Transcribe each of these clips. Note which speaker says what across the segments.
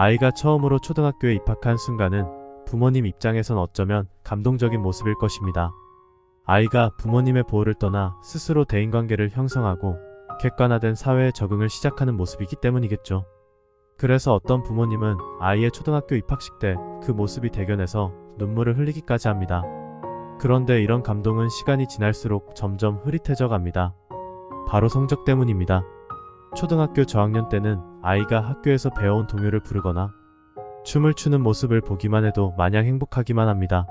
Speaker 1: 아이가 처음으로 초등학교에 입학한 순간은 부모님 입장에선 어쩌면 감동적인 모습일 것입니다. 아이가 부모님의 보호를 떠나 스스로 대인관계를 형성하고 객관화된 사회에 적응을 시작하는 모습이기 때문이겠죠. 그래서 어떤 부모님은 아이의 초등학교 입학식 때 그 모습이 대견해서 눈물을 흘리기까지 합니다. 그런데 이런 감동은 시간이 지날수록 점점 흐릿해져 갑니다. 바로 성적 때문입니다. 초등학교 저학년 때는 아이가 학교에서 배워온 동요를 부르거나 춤을 추는 모습을 보기만 해도 마냥 행복하기만 합니다.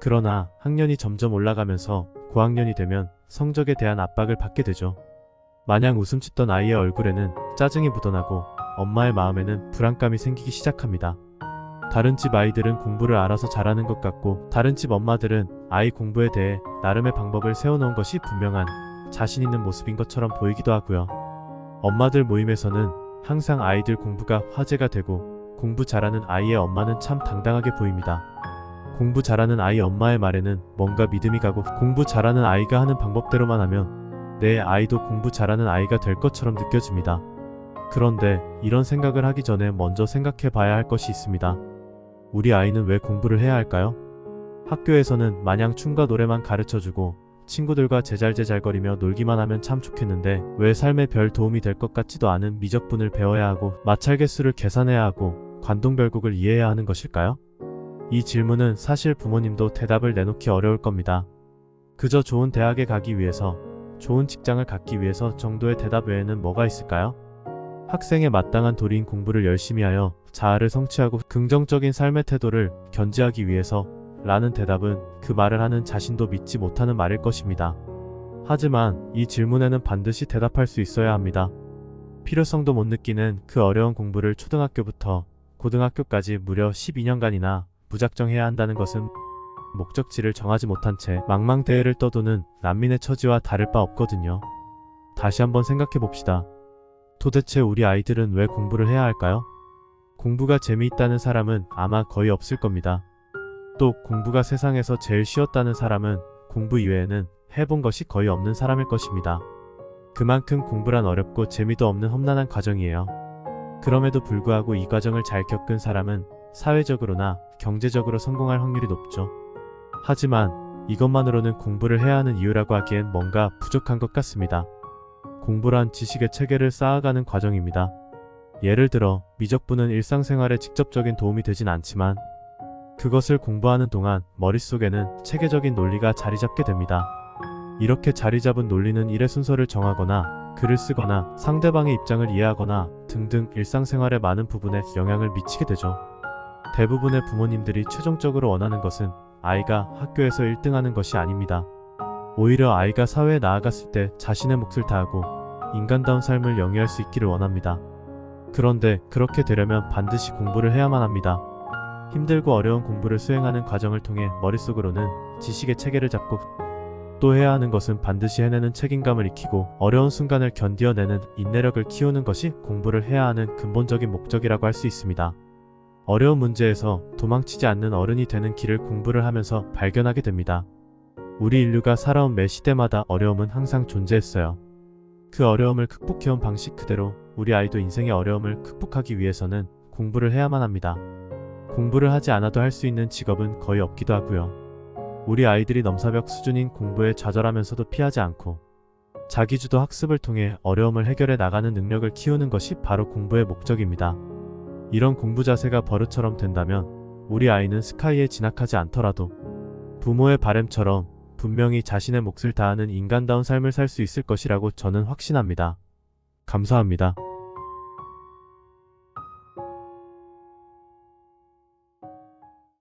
Speaker 1: 그러나 학년이 점점 올라가면서 고학년이 되면 성적에 대한 압박을 받게 되죠. 마냥 웃음짓던 아이의 얼굴에는 짜증이 묻어나고 엄마의 마음에는 불안감이 생기기 시작합니다. 다른 집 아이들은 공부를 알아서 잘하는 것 같고 다른 집 엄마들은 아이 공부에 대해 나름의 방법을 세워놓은 것이 분명한 자신 있는 모습인 것처럼 보이기도 하고요. 엄마들 모임에서는 항상 아이들 공부가 화제가 되고 공부 잘하는 아이의 엄마는 참 당당하게 보입니다. 공부 잘하는 아이 엄마의 말에는 뭔가 믿음이 가고 공부 잘하는 아이가 하는 방법대로만 하면 내 아이도 공부 잘하는 아이가 될 것처럼 느껴집니다. 그런데 이런 생각을 하기 전에 먼저 생각해 봐야 할 것이 있습니다. 우리 아이는 왜 공부를 해야 할까요? 학교에서는 마냥 춤과 노래만 가르쳐 주고 친구들과 제잘제잘거리며 놀기만 하면 참 좋겠는데 왜 삶에 별 도움이 될 것 같지도 않은 미적분을 배워야 하고 마찰 개수를 계산해야 하고 관동별곡을 이해해야 하는 것일까요? 이 질문은 사실 부모님도 대답을 내놓기 어려울 겁니다. 그저 좋은 대학에 가기 위해서, 좋은 직장을 갖기 위해서 정도의 대답 외에는 뭐가 있을까요? 학생의 마땅한 도리인 공부를 열심히 하여 자아를 성취하고 긍정적인 삶의 태도를 견지하기 위해서 라는 대답은 그 말을 하는 자신도 믿지 못하는 말일 것입니다. 하지만 이 질문에는 반드시 대답할 수 있어야 합니다. 필요성도 못 느끼는 그 어려운 공부를 초등학교부터 고등학교까지 무려 12년간이나 무작정 해야 한다는 것은 목적지를 정하지 못한 채 망망대해를 떠도는 난민의 처지와 다를 바 없거든요. 다시 한번 생각해 봅시다. 도대체 우리 아이들은 왜 공부를 해야 할까요? 공부가 재미있다는 사람은 아마 거의 없을 겁니다. 또 공부가 세상에서 제일 쉬웠다는 사람은 공부 이외에는 해본 것이 거의 없는 사람일 것입니다. 그만큼 공부란 어렵고 재미도 없는 험난한 과정이에요. 그럼에도 불구하고 이 과정을 잘 겪은 사람은 사회적으로나 경제적으로 성공할 확률이 높죠. 하지만 이것만으로는 공부를 해야 하는 이유라고 하기엔 뭔가 부족한 것 같습니다. 공부란 지식의 체계를 쌓아가는 과정입니다. 예를 들어 미적분은 일상생활에 직접적인 도움이 되진 않지만 그것을 공부하는 동안 머릿속에는 체계적인 논리가 자리 잡게 됩니다. 이렇게 자리 잡은 논리는 일의 순서를 정하거나 글을 쓰거나 상대방의 입장을 이해하거나 등등 일상생활의 많은 부분에 영향을 미치게 되죠. 대부분의 부모님들이 최종적으로 원하는 것은 아이가 학교에서 1등하는 것이 아닙니다. 오히려 아이가 사회에 나아갔을 때 자신의 몫을 다하고 인간다운 삶을 영위할 수 있기를 원합니다. 그런데 그렇게 되려면 반드시 공부를 해야만 합니다. 힘들고 어려운 공부를 수행하는 과정을 통해 머릿속으로는 지식의 체계를 잡고 또 해야 하는 것은 반드시 해내는 책임감을 익히고 어려운 순간을 견디어내는 인내력을 키우는 것이 공부를 해야 하는 근본적인 목적이라고 할 수 있습니다. 어려운 문제에서 도망치지 않는 어른이 되는 길을 공부를 하면서 발견하게 됩니다. 우리 인류가 살아온 매 시대마다 어려움은 항상 존재했어요. 그 어려움을 극복해온 방식 그대로 우리 아이도 인생의 어려움을 극복하기 위해서는 공부를 해야만 합니다. 공부를 하지 않아도 할 수 있는 직업은 거의 없기도 하고요. 우리 아이들이 넘사벽 수준인 공부에 좌절하면서도 피하지 않고 자기주도 학습을 통해 어려움을 해결해 나가는 능력을 키우는 것이 바로 공부의 목적입니다. 이런 공부 자세가 버릇처럼 된다면 우리 아이는 스카이에 진학하지 않더라도 부모의 바램처럼 분명히 자신의 몫을 다하는 인간다운 삶을 살 수 있을 것이라고 저는 확신합니다. 감사합니다.